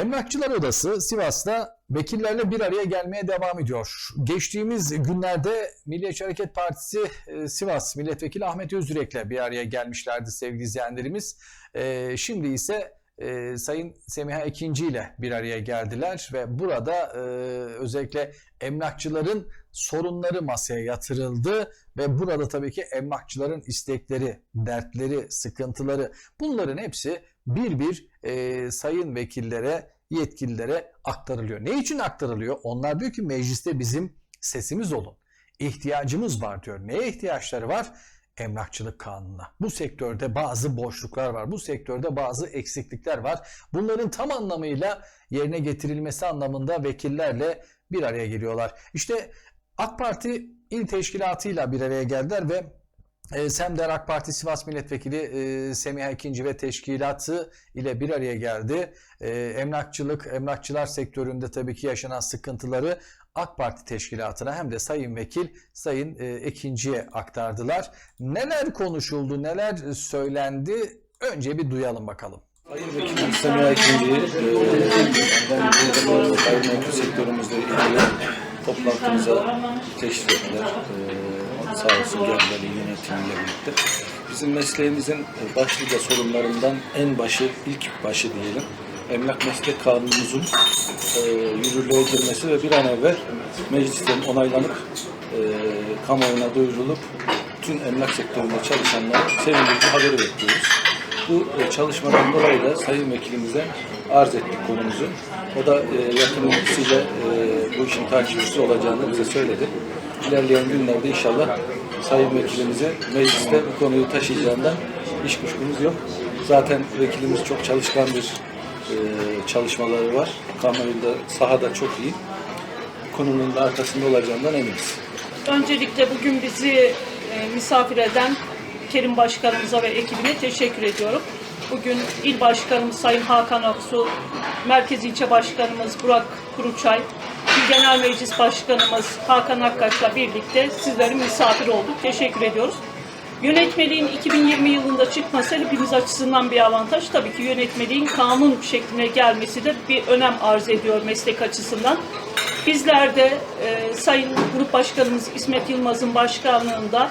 Emlakçılar Odası Sivas'ta vekillerle bir araya gelmeye devam ediyor. Geçtiğimiz günlerde Milliyetçi Hareket Partisi e, Sivas Milletvekili Ahmet Özürek'le bir araya gelmişlerdi sevgili izleyenlerimiz. E, Şimdi ise e, Sayın Semiha Ekinci ile bir araya geldiler ve burada özellikle emlakçıların sorunları masaya yatırıldı ve burada tabii ki emlakçıların istekleri, dertleri, sıkıntıları bunların hepsi bir bir e, sayın vekillere, yetkililere aktarılıyor. Ne için aktarılıyor? Onlar diyor ki mecliste bizim sesimiz olun. İhtiyacımız var diyor. Neye ihtiyaçları var? Emlakçılık kanununa. Bu sektörde bazı boşluklar var. Bu sektörde bazı eksiklikler var. Bunların tam anlamıyla yerine getirilmesi anlamında vekillerle bir araya geliyorlar. İşte AK Parti il teşkilatıyla bir araya geldiler ve e, Semder AK Parti Sivas Milletvekili e, Semiha İkinci ve teşkilatı ile bir araya geldi. E, emlakçılık, emlakçılar sektöründe tabii ki yaşanan sıkıntıları AK Parti teşkilatına hem de Sayın Vekil Sayın e, Ekinci'ye aktardılar. Neler konuşuldu, neler söylendi? Önce bir duyalım bakalım. Sayın Vekilim Semiha İkinci'yi ben bu gayrimenkul sektörümüzle ilgili toplantımıza teşrif ettiler. Ee, sağ olsun geldiler yönetimiyle birlikte. Bizim mesleğimizin başlıca sorunlarından en başı, ilk başı diyelim, emlak meslek kanunumuzun e, yürürlüğe girmesi ve bir an evvel meclisten onaylanıp e, kamuoyuna duyurulup tüm emlak sektöründe çalışanlara sevindirici haberi bekliyoruz. Bu e, çalışmadan dolayı da Sayın Vekilimize arz ettik konumuzu. O da e, yakın ilgisiyle e, bu işin takipçisi olacağını bize söyledi. İlerleyen günlerde inşallah Sayın Vekilimize mecliste bu konuyu taşıyacağından hiç kuşkumuz yok. Zaten vekilimiz çok çalışkan bir e, çalışmaları var. Kamuoyunda sahada çok iyi. Konunun da arkasında olacağından eminiz. Öncelikle bugün bizi e, misafir eden Kerim Başkanımıza ve ekibine teşekkür ediyorum. Bugün İl Başkanımız Sayın Hakan Aksu, Merkez İlçe Başkanımız Burak Kuruçay, İl Genel Meclis Başkanımız Hakan Akkaş'la birlikte sizlerin misafir olduk. Teşekkür ediyoruz. Yönetmeliğin 2020 yılında çıkması hepimiz açısından bir avantaj. Tabii ki yönetmeliğin kanun şekline gelmesi de bir önem arz ediyor meslek açısından. Bizler de e, Sayın Grup Başkanımız İsmet Yılmaz'ın başkanlığında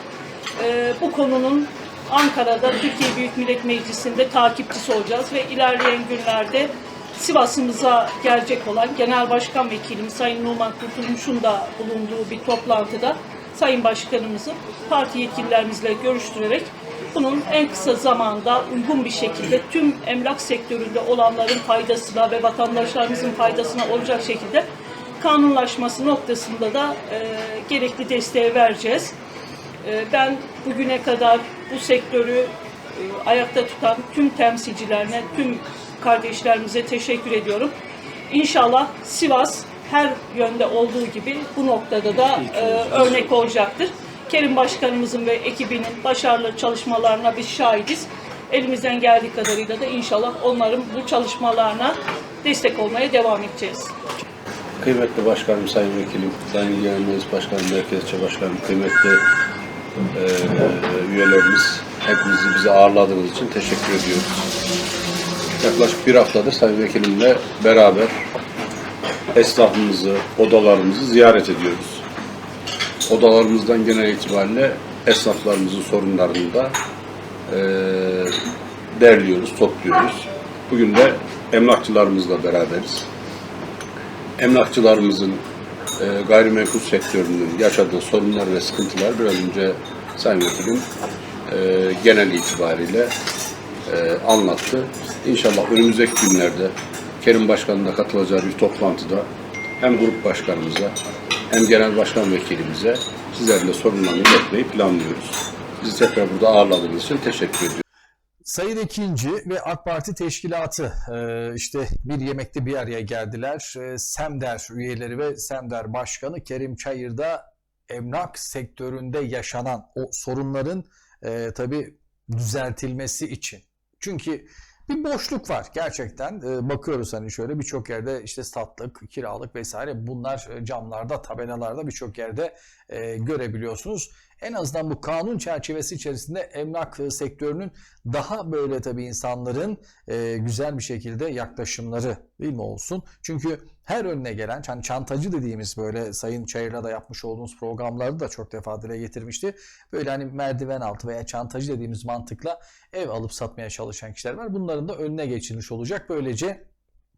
e, bu konunun Ankara'da Türkiye Büyük Millet Meclisi'nde takipçisi olacağız ve ilerleyen günlerde Sivas'ımıza gelecek olan Genel Başkan Vekilimiz Sayın Numan Kurtulmuş'un da bulunduğu bir toplantıda Sayın Başkanımızı parti yetkililerimizle görüştürerek bunun en kısa zamanda uygun bir şekilde tüm emlak sektöründe olanların faydasına ve vatandaşlarımızın faydasına olacak şekilde kanunlaşması noktasında da e, gerekli desteği vereceğiz. E, ben bugüne kadar bu sektörü e, ayakta tutan tüm temsilcilerine, tüm kardeşlerimize teşekkür ediyorum. İnşallah Sivas her yönde olduğu gibi bu noktada da e, örnek olacaktır. Kerim Başkanımızın ve ekibinin başarılı çalışmalarına biz şahidiz. Elimizden geldiği kadarıyla da inşallah onların bu çalışmalarına destek olmaya devam edeceğiz. Kıymetli Başkanım, Sayın Vekilim, Sayın Genel Meclis Başkanım, Merkezçe Başkanım, kıymetli e, üyelerimiz, hepinizi bize ağırladığınız için teşekkür ediyoruz. Yaklaşık bir haftadır Sayın Vekilimle beraber esnafımızı, odalarımızı ziyaret ediyoruz. Odalarımızdan genel itibariyle esnaflarımızın sorunlarını da e, derliyoruz, topluyoruz. Bugün de emlakçılarımızla beraberiz emlakçılarımızın e, gayrimenkul sektörünün yaşadığı sorunlar ve sıkıntılar biraz önce Sayın Vekilim e, genel itibariyle e, anlattı. İnşallah önümüzdeki günlerde Kerim Başkan'ın da katılacağı bir toplantıda hem grup başkanımıza hem genel başkan vekilimize sizlerle sorunlarını iletmeyi planlıyoruz. Bizi tekrar burada ağırladığınız için teşekkür ediyorum. Sayın Ekinci ve AK Parti teşkilatı e, işte bir yemekte bir araya geldiler. E, Semder üyeleri ve Semder Başkanı Kerim Çayır'da emlak sektöründe yaşanan o sorunların tabii düzeltilmesi için. Çünkü bir boşluk var gerçekten. E, bakıyoruz hani şöyle birçok yerde işte satlık, kiralık vesaire bunlar e, camlarda, tabelalarda birçok yerde e, görebiliyorsunuz. En azından bu kanun çerçevesi içerisinde emlak sektörünün daha böyle tabii insanların e, güzel bir şekilde yaklaşımları değil mi olsun? Çünkü her önüne gelen hani çantacı dediğimiz böyle Sayın Çayır'la da yapmış olduğumuz programlarda da çok defa dile getirmişti. Böyle hani merdiven altı veya çantacı dediğimiz mantıkla ev alıp satmaya çalışan kişiler var. Bunların da önüne geçilmiş olacak. Böylece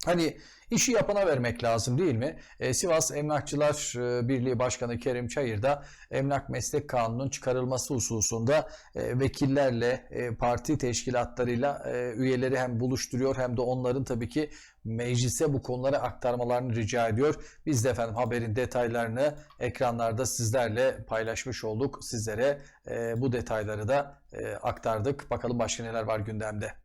Hani işi yapana vermek lazım değil mi? Ee, Sivas Emlakçılar e, Birliği Başkanı Kerim Çayır da Emlak Meslek Kanunu'nun çıkarılması hususunda e, vekillerle, e, parti teşkilatlarıyla e, üyeleri hem buluşturuyor hem de onların tabii ki meclise bu konuları aktarmalarını rica ediyor. Biz de efendim haberin detaylarını ekranlarda sizlerle paylaşmış olduk. Sizlere e, bu detayları da e, aktardık. Bakalım başka neler var gündemde.